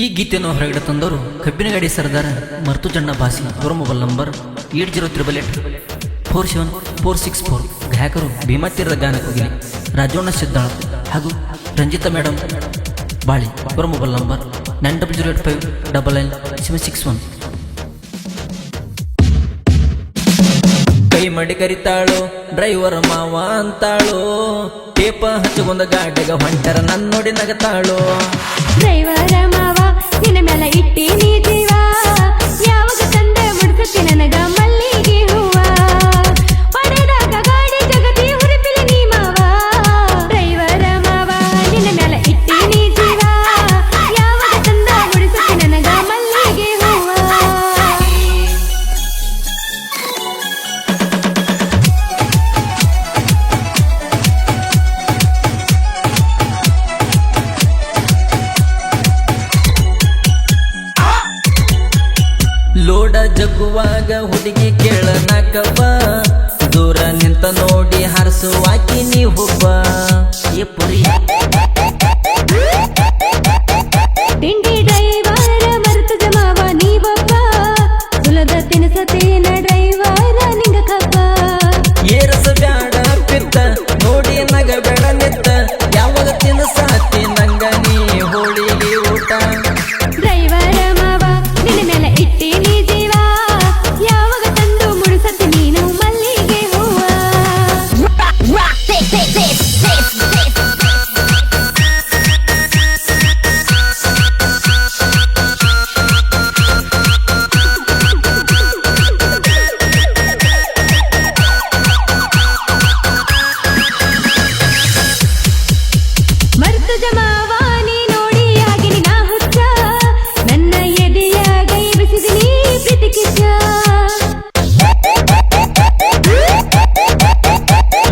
ಈ ಗೀತೆಯನ್ನು ಹೊರಗಡೆ ತಂದವರು ಕಬ್ಬಿನ ಗಾಡಿ ಸರ್ದಾರ ಮರ್ತುಜಣ್ಣ ಬಾಸಿ ಅವರ mobile number eight zero triple eight. Four seven, four six four. ಗಾಯಕರು ಭೀಮಾತೀರದ ಗಾನ ಕೋಗಿಲಿ ರಾಜೋಣ ಸಿದ್ದಾಳ ಹಾಗೂ ರಂಜಿತಾ ಮೇಡಮ್ ಬಾಳಿ ಅವರ mobile number nine double zero eight five double nine seven six one. ಕೈ ಮಡಿ ಕರಿತಾಳು, ಡ್ರೈವರ್ ಮಾವ ಅಂತಾಳು ಟೇಪ ಹಚ್ಚಿಕೊಂಡ ಗಾಡಿಗೆ ಹೊಂಟರ ನನ್ನ ನೋಡಿ ನಗತಾಳು ಜಗ್ಗುವಾಗ ಹುಡುಗಿ ಕೇಳನಕವ. ದೂರ ನಿಂತ ನೋಡಿ ಹರಸುವಾಕಿ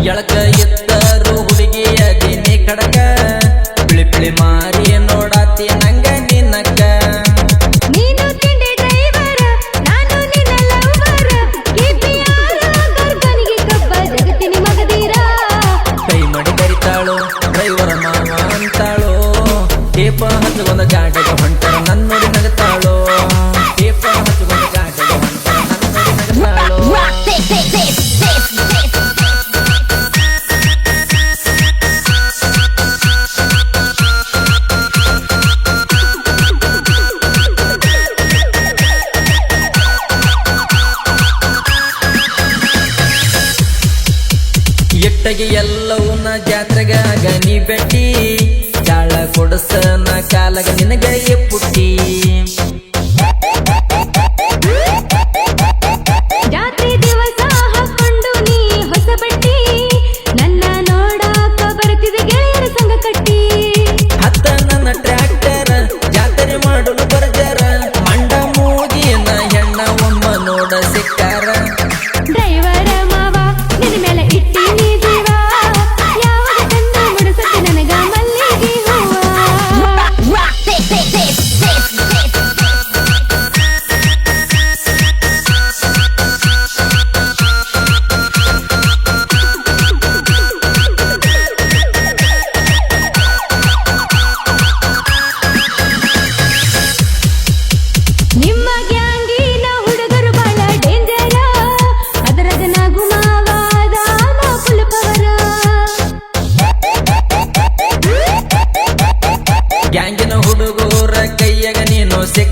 ಎಳಕ ಎತ್ತರು ಹುಡುಗಿಯ ದಿನಿ ಕಡಕ. ಬಿಳಿ ಬಿಳಿ ಮಾರಿ ನೋಡಾತಿ ನಂಗ ಕೈ ಮಾಡಿ ಕರಿತಾಳು ಡ್ರೈವರ್ ಮಾವ ಅಂತಾಳು. ಟೇಪ ಹಚ್ಚಗೊಂದ ಗಾಡಿಗ ಹೊಂಟರ ನನ್ನ ಎಟ್ಟಗೆ ಎಲ್ಲವನ್ನ ಜಾತ್ರೆಗಾಗ ನೀ ಬೆಟ್ಟಿ. ಜಾಳ ಕೊಡಸನ ಕಾಲಗ ನಿನಗ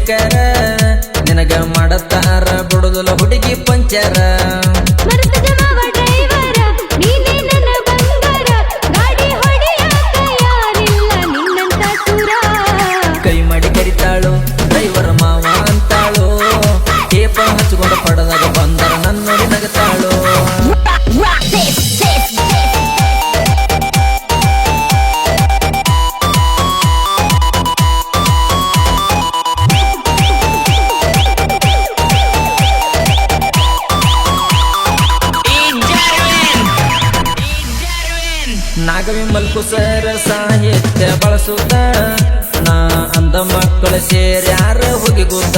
ಸಿಕ್ಕರ ನಿನಗ ಮಾಡತ್ತಾರ ಬಿಡುದಲ ಹುಡುಗಿ ಪಂಚರ. ನಾಗವಿ ಮಲ್ಕುಸರ ಸಾಹಿತ್ಯ ಬಳಸುತ್ತ. ನಾ ಅಂದ ಮಕ್ಕಳು ಸೇರ್ಯಾರ ಹೋಗಿ ಹೋಗಿಗುತ್ತ